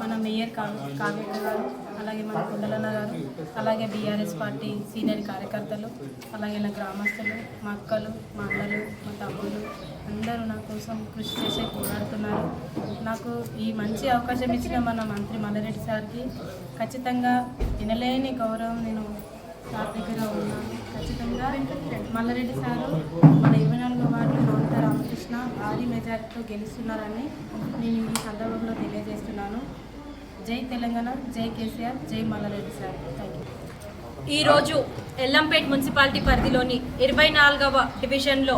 మన మేయర్ కా కావ్య గారు అలాగే మన కుండలన్న గారు అలాగే బీఆర్ఎస్ పార్టీ సీనియర్ కార్యకర్తలు అలాగే నా గ్రామస్తులు మా అక్కలు మా అన్నలు మా తమ్ముళ్ళు అందరూ నా కోసం కృషి చేసి పోరాడుతున్నారు. నాకు ఈ మంచి అవకాశం ఇచ్చిన మన మంత్రి మల్లారెడ్డి సార్కి ఖచ్చితంగా వినలేని గౌరవం నేను సార్ దగ్గర ఉన్నాను. ఖచ్చితంగా మల్లారెడ్డి సారు మన ఇరవై నాలుగో వార్డు రామకృష్ణ భారీ మెజారిటీతో గెలుస్తున్నారని నేను ఈ సందర్భంలో తెలియజేస్తున్నాను. జై తెలంగాణ జై కేసీఆర్ జై మల్లారెడ్డి సార్. థ్యాంక్ యూ ఈరోజు ఎల్లంపేట్ మున్సిపాలిటీ పరిధిలోని ఇరవై నాలుగవ డివిజన్లో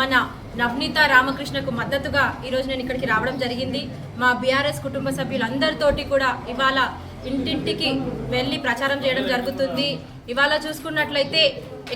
మన నవనీత రామకృష్ణకు మద్దతుగా ఈరోజు నేను ఇక్కడికి రావడం జరిగింది. మా బీఆర్ఎస్ కుటుంబ సభ్యులందరితోటి కూడా ఇవాళ ఇంటింటికి వెళ్ళి ప్రచారం చేయడం జరుగుతుంది. ఇవాళ చూసుకున్నట్లయితే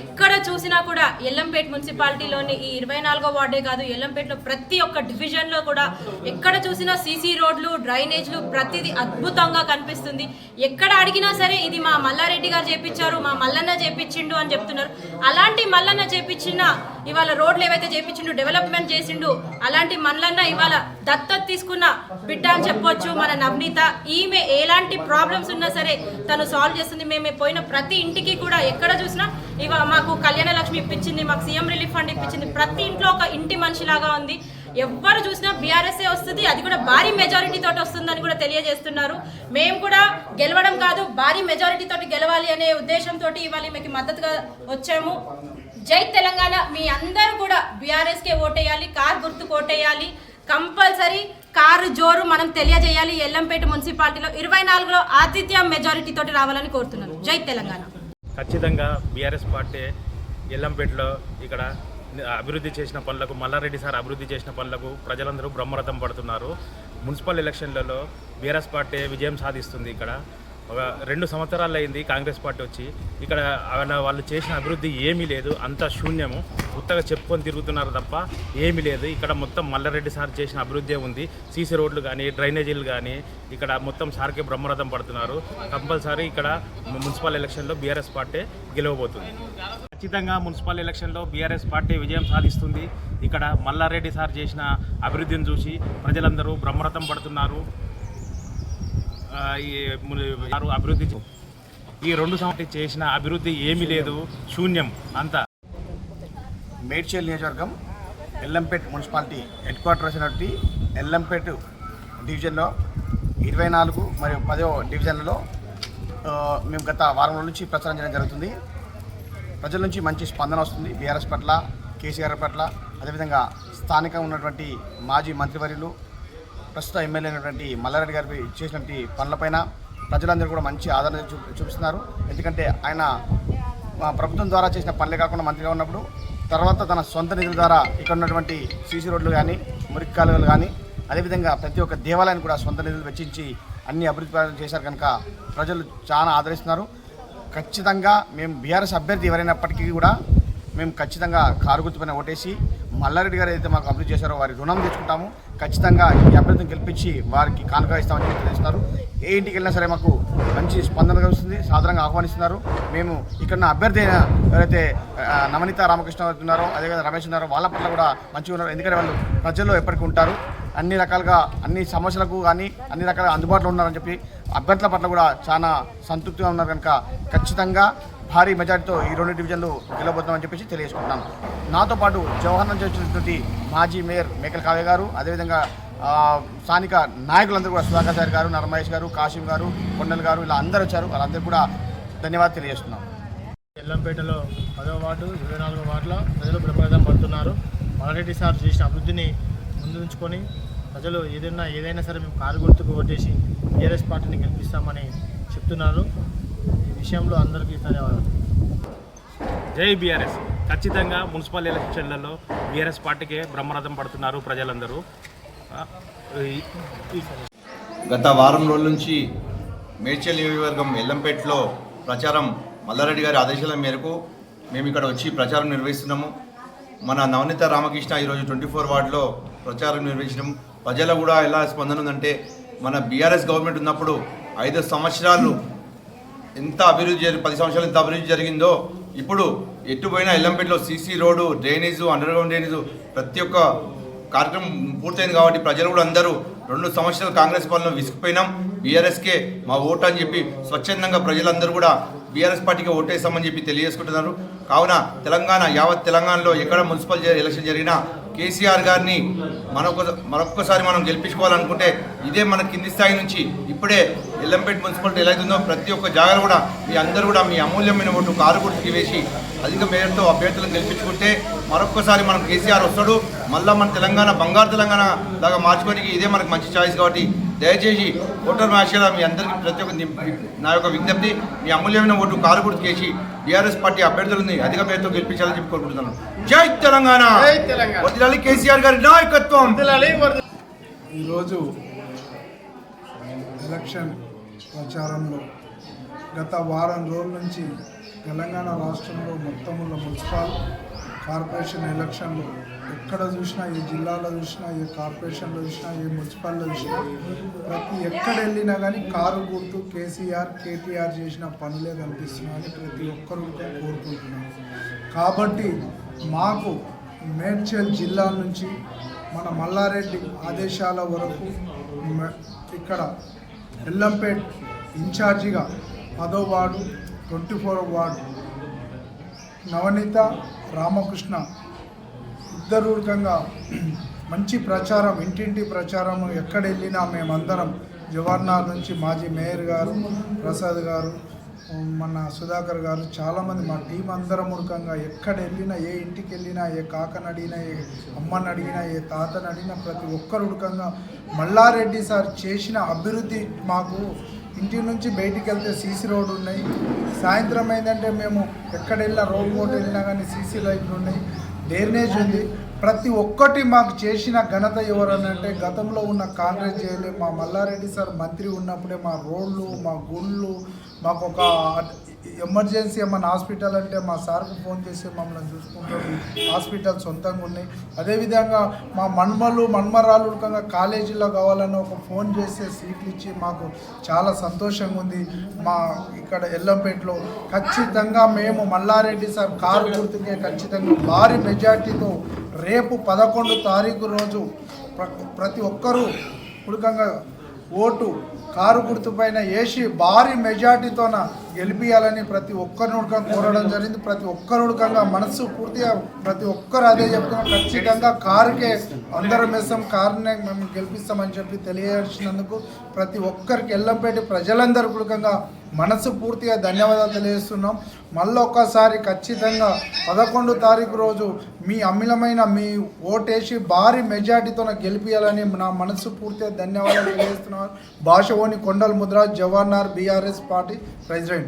ఎక్కడ చూసినా కూడా ఎల్లంపేట మున్సిపాలిటీలోని ఈ ఇరవై నాలుగో వార్డే కాదు ఎల్లంపేటలో ప్రతి ఒక్క డివిజన్లో కూడా ఎక్కడ చూసినా సీసీ రోడ్లు డ్రైనేజ్లు ప్రతిదీ అద్భుతంగా కనిపిస్తుంది. ఎక్కడ అడిగినా సరే ఇది మా మల్లారెడ్డి గారు చేపించారు మా మల్లన్న చేపించిండు అని చెప్తున్నారు. అలాంటి మల్లన్న చేపించిన ఇవాళ రోడ్లు ఏవైతే చేపించిండు డెవలప్మెంట్ చేసిండు అలాంటి మల్లన్న ఇవాళ దత్తత తీసుకున్న బిడ్డ అని చెప్పొచ్చు మన నవనీత. ఈమె ఎలాంటి ప్రాబ్లమ్స్ ఉన్నా సరే తను సాల్వ్ చేస్తుంది. మేము పోయిన ప్రతి ఇంటికి కూడా ఎక్కడ చూసినా ఇవాళ మాకు కళ్యాణ లక్ష్మి ఇప్పించింది మాకు సీఎం రిలీఫ్ ఫండ్ ఇప్పించింది. ప్రతి ఇంట్లో ఒక ఇంటి మనిషిలాగా ఉంది. ఎవ్వరు చూసినా బీఆర్ఎస్ఏ వస్తుంది అది కూడా భారీ మెజారిటీ తోటి వస్తుందని కూడా తెలియజేస్తున్నారు. మేము కూడా గెలవడం కాదు భారీ మెజారిటీ తోటి గెలవాలి అనే ఉద్దేశంతో ఇవాళ మీకు మద్దతుగా వచ్చాము. జై తెలంగాణ. మీ అందరూ కూడా బీఆర్ఎస్ కే ఓటేయాలి కార్ గుర్తుకు ఓటేయాలి కంపల్సరీ కారు జోరు మనం తెలియజేయాలి. ఎల్లంపేట మున్సిపాలిటీలో ఇరవై నాలుగులో ఆతిథ్య మెజారిటీ తోటి రావాలని కోరుతున్నాను. జై తెలంగాణ. ఖచ్చితంగా బీఆర్ఎస్ పార్టీ ఎల్లంపేటలో ఇక్కడ అభివృద్ధి చేసిన పనులకు మల్లారెడ్డి సార్ అభివృద్ధి చేసిన పనులకు ప్రజలందరూ బ్రహ్మరథం పడుతున్నారు. మున్సిపల్ ఎలక్షన్లలో బీఆర్ఎస్ పార్టీ విజయం సాధిస్తుంది ఇక్కడ. ఒక రెండు సంవత్సరాలు అయింది కాంగ్రెస్ పార్టీ వచ్చి. ఇక్కడ ఆయన వాళ్ళు చేసిన అభివృద్ధి ఏమీ లేదు అంతా శూన్యము. కొత్తగా చెప్పుకొని తిరుగుతున్నారు తప్ప ఏమీ లేదు. ఇక్కడ మొత్తం మల్లారెడ్డి సార్ చేసిన అభివృద్ధి ఉంది. సీసీ రోడ్లు కానీ డ్రైనేజీలు కానీ ఇక్కడ మొత్తం సార్కే బ్రహ్మరథం పడుతున్నారు. కంపల్సరీ ఇక్కడ మున్సిపల్ ఎలక్షన్లో బీఆర్ఎస్ పార్టీ గెలవబోతుంది. ఖచ్చితంగా మున్సిపల్ ఎలక్షన్లో బీఆర్ఎస్ పార్టీ విజయం సాధిస్తుంది. ఇక్కడ మల్లారెడ్డి సార్ చేసిన అభివృద్ధిని చూసి ప్రజలందరూ బ్రహ్మరథం పడుతున్నారు. అభివృద్ధి ఈ రెండు సంవత్సరాలు చేసిన అభివృద్ధి ఏమీ లేదు. శూన్యం. అంతా. మేడ్చల్ నియోజకవర్గం ఎల్లంపేట్ మున్సిపాలిటీ హెడ్ క్వార్టర్స్ అయినటువంటి ఎల్లంపేట్ డివిజన్లో ఇరవై నాలుగు మరియు పదో డివిజన్లలో మేము గత వారం రోజుల నుంచి ప్రచారం చేయడం జరుగుతుంది. ప్రజల నుంచి మంచి స్పందన వస్తుంది. బీఆర్ఎస్ పట్ల కేసీఆర్ పట్ల అదేవిధంగా స్థానికంగా ఉన్నటువంటి మాజీ మంత్రివర్యులు ప్రస్తుత ఎమ్మెల్యే అయినటువంటి మల్లారెడ్డి గారి చేసినటువంటి పనులపైన ప్రజలందరూ కూడా మంచి ఆదరణ చూ చూపిస్తున్నారు. ఎందుకంటే ఆయన ప్రభుత్వం ద్వారా చేసిన పనులే కాకుండా మంత్రిగా ఉన్నప్పుడు తర్వాత తన సొంత నిధుల ద్వారా ఇక్కడ ఉన్నటువంటి సీసీ రోడ్లు కానీ మురికి కాలువలు కానీ అదేవిధంగా ప్రతి ఒక్క దేవాలయాన్ని కూడా సొంత నిధులు వెచ్చించి అన్ని అభివృద్ధి పనులు చేశారు కనుక ప్రజలు చాలా ఆదరిస్తున్నారు. ఖచ్చితంగా మేము బీఆర్ఎస్ అభ్యర్థి ఎవరైనప్పటికీ కూడా మేము ఖచ్చితంగా కారు గుర్తుపైన ఓటేసి మల్లారెడ్డి గారు అయితే మాకు అభివృద్ధి చేశారో వారి రుణం తెచ్చుకుంటాము ఖచ్చితంగా ఈ అభ్యర్థిని గెలిపించి వారికి కానుక ఇస్తామని చెప్పి తెలియజేస్తున్నారు. ఏ ఇంటికి వెళ్ళినా సరే మాకు మంచి స్పందన కలుగుతుంది. సాధారణంగా ఆహ్వానిస్తున్నారు. మేము ఇక్కడ అభ్యర్థి అయిన ఎవరైతే నవనీత రామకృష్ణ ఉన్నారో అదేవిధంగా రమేష్ ఉన్నారో వాళ్ళ పట్ల కూడా మంచిగా ఉన్నారు. ఎందుకంటే వాళ్ళు ప్రజల్లో ఎప్పటికీ ఉంటారు. అన్ని రకాలుగా అన్ని సమస్యలకు కానీ అన్ని రకాల అందుబాటులో ఉన్నారని చెప్పి అభ్యర్థుల పట్ల కూడా చాలా సంతృప్తిగా ఉన్నారు కనుక ఖచ్చితంగా భారీ మెజార్టీతో ఈ రెండు డివిజన్లు గెలవబోతున్నామని చెప్పేసి తెలియజేసుకుంటున్నాను నాతో పాటు జవహర్ నుంచి మాజీ మేయర్ మేకల కావ్య గారు అదేవిధంగా స్థానిక నాయకులందరూ కూడా సుధాకర్ సార్ గారు నరమహేష్ గారు కాశీం గారు కొండల్ గారు ఇలా అందరూ వచ్చారు. వాళ్ళందరూ కూడా ధన్యవాదాలు తెలియజేస్తున్నాం. ఎల్లంపేటలో పదవ వార్డు ఇరవై నాలుగో వార్డులో ప్రజలు ప్రభావితం పడుతున్నారు. మల్లారెడ్డి సార్ చేసిన అభివృద్ధిని ముందు ఉంచుకొని ప్రజలు ఏదైనా ఏదైనా సరే మేము కారు గుర్తుకు ఓటేసి టీఆర్ఎస్ పార్టీని గెలిపిస్తామని చెప్తున్నారు. విషయంలో అందరికీ ధన్యవాదాలు. జై బీఆర్ఎస్. ఖచ్చితంగా మున్సిపల్ ఎలక్షన్లలో బీఆర్ఎస్ పార్టీకే బ్రహ్మరథం పడుతున్నారు ప్రజలందరూ. గత వారం రోజుల నుంచి మేడ్చల్ నియోజకవర్గం ఎల్లంపేటలో ప్రచారం మల్లారెడ్డి గారి ఆదేశాల మేరకు మేము ఇక్కడ వచ్చి ప్రచారం నిర్వహిస్తున్నాము. మన నవనీత రామకృష్ణ ఈరోజు ట్వంటీ ఫోర్ వార్డులో ప్రచారం నిర్వహించడం. ప్రజలు కూడా ఎలా స్పందన ఉందంటే మన బీఆర్ఎస్ గవర్నమెంట్ ఉన్నప్పుడు ఐదు సంవత్సరాలు ఎంత అభివృద్ధి జరిగి పది సంవత్సరాలు ఎంత అభివృద్ధి జరిగిందో ఇప్పుడు ఎటు పోయినా ఎల్లంపేటలో CC road drainage underground drainage ప్రతి ఒక్క కార్యక్రమం పూర్తయింది కాబట్టి ప్రజలు కూడా అందరూ రెండు సంవత్సరాలు కాంగ్రెస్ పాలన విసిగిపోయినాం. బీఆర్ఎస్కే మా ఓటు అని చెప్పి స్వచ్ఛందంగా ప్రజలందరూ కూడా బీఆర్ఎస్ పార్టీకి ఓటేస్తామని చెప్పి తెలియజేసుకుంటున్నారు. కావున తెలంగాణ యావత్ తెలంగాణలో ఎక్కడ మున్సిపల్ ఎలక్షన్ జరిగినా కేసీఆర్ గారిని మరొక మరొక్కసారి మనం గెలిపించుకోవాలనుకుంటే ఇదే మన కింది స్థాయి నుంచి ఇప్పుడే ఎల్లంపేట మున్సిపాలిటీ ఎలా అవుతుందో ప్రతి ఒక్క జాగాలో కూడా మీ అందరూ కూడా మీ అమూల్యమైన ఓటు కారు గుర్తుకి వేసి అధిక మేరతో అభ్యర్థులను గెలిపించుకుంటే మరొక్కసారి మనం కేసీఆర్ వస్తాడు. మళ్ళీ మన తెలంగాణ బంగారు తెలంగాణ లాగా మార్చుకోవడానికి ఇదే మనకు మంచి ఛాయిస్ కాబట్టి దయచేసి ఓటర్ మ్యాచ్గా మీ అందరికీ ప్రతి ఒక్క ని- నా యొక్క విజ్ఞప్తి మీ అమూల్యమైన ఓటు కారు గుర్తుకేసి బీఆర్ఎస్ పార్టీ అభ్యర్థులని అధిక మేరతో గెలిపించాలని చెప్పి కోరుకుంటున్నాను. జై తెలంగాణ! జై తెలంగాణ. వదిలాలి కేసీఆర్ గారి నాయకత్వం! ఈరోజు ఎలక్షన్ ప్రచారంలో గత వారం రోజుల నుంచి తెలంగాణ రాష్ట్రంలో మొత్తం ఉన్న మున్సిపల్ కార్పొరేషన్ ఎలక్షన్లు ఎక్కడ చూసినా ఏ జిల్లాలో చూసినా ఏ కార్పొరేషన్లో చూసినా ఏ మున్సిపాల్లో చూసినా ప్రతి ఎక్కడ వెళ్ళినా కానీ కారు గుర్తు కేసీఆర్ కేటీఆర్ చేసిన పనులే కనిపిస్తున్నాయని ప్రతి ఒక్కరు కోరుకుంటున్నాను కోరుకుంటున్నారు. కాబట్టి మాకు మేడ్చల్ జిల్లా నుంచి మన మల్లారెడ్డి ఆదేశాల వరకు ఇక్కడ ఎల్లంపేట్ ఇన్ఛార్జిగా పదో ward twenty four ward Navaneetha Ramakrishna ఇద్దరూకంగా మంచి ప్రచారం ఇంటింటి ప్రచారం ఎక్కడ వెళ్ళినా మేమందరం జవహర్లాల్ నుంచి మాజీ మేయర్ గారు ప్రసాద్ గారు మన సుధాకర్ గారు చాలామంది మా టీం అందరం ఉడకంగా ఎక్కడ వెళ్ళినా ఏ ఇంటికి వెళ్ళినా ఏ కాకని అడిగినా ఏ అమ్మని అడిగినా ఏ తాతని అడిగినా ప్రతి ఒక్కరు ఉడకంగా మల్లారెడ్డి సార్ చేసిన అభివృద్ధి మాకు ఇంటి నుంచి బయటికి వెళ్తే సీసీ రోడ్డు ఉన్నాయి. సాయంత్రం ఏంటంటే మేము ఎక్కడ వెళ్ళినా రోడ్ పోటీ వెళ్ళినా కానీ సీసీ లైట్లు ఉన్నాయి. డ్రైనేజ్ ఉంది. ప్రతి ఒక్కటి మాకు చేసిన ఘనత ఎవరనంటే గతంలో ఉన్న కాంగ్రెస్ చేయలే మా మల్లారెడ్డి సార్ మంత్రి ఉన్నప్పుడే మా రోడ్లు మా గుళ్ళు మాకు ఒక ఎమర్జెన్సీ ఏమన్నా హాస్పిటల్ అంటే మా సార్కు ఫోన్ చేసి మమ్మల్ని చూసుకుంటారు హాస్పిటల్ సొంతంగా ఉన్నాయి. అదేవిధంగా మా మన్మలు మన్మరాలు ఉడకంగా కాలేజీలో కావాలని ఒక ఫోన్ చేస్తే సీట్లు ఇచ్చి మాకు చాలా సంతోషంగా ఉంది. మా ఇక్కడ ఎల్లంపేటలో ఖచ్చితంగా మేము మల్లారెడ్డి సార్ కారు గుర్తుకే ఖచ్చితంగా భారీ మెజార్టీతో రేపు పదకొండు తారీఖు రోజు ప్ర- ప్రతి ఒక్కరూ ఉడకంగా ఓటు కారు గుర్తుపైన వేసి భారీ మెజార్టీతోన గెలిపియాలని ప్రతి ఒక్కరిని కోరడం జరిగింది. ప్రతి ఒక్కరు ఉడకంగా మనస్సు పూర్తిగా ప్రతి ఒక్కరు అదే చెప్తున్నాం. ఖచ్చితంగా కారుకే అందరం వేస్తాం. కారునే మేము గెలిపిస్తామని చెప్పి తెలియజేసినందుకు ప్రతి ఒక్కరికి ఎల్లంపేట ప్రజలందరూ ఉడకంగా మనసు పూర్తిగా ధన్యవాదాలు తెలియజేస్తున్నాం. మళ్ళీ ఒక్కసారి ఖచ్చితంగా పదకొండు తారీఖు రోజు మీ అమిలమైన మీ ఓటేసి భారీ మెజార్టీతో గెలిపించాలని నా మనసు పూర్తిగా ధన్యవాదాలు తెలియజేస్తున్నాను భాషవోని కొండల Mudra Jawaharlal BRS party president.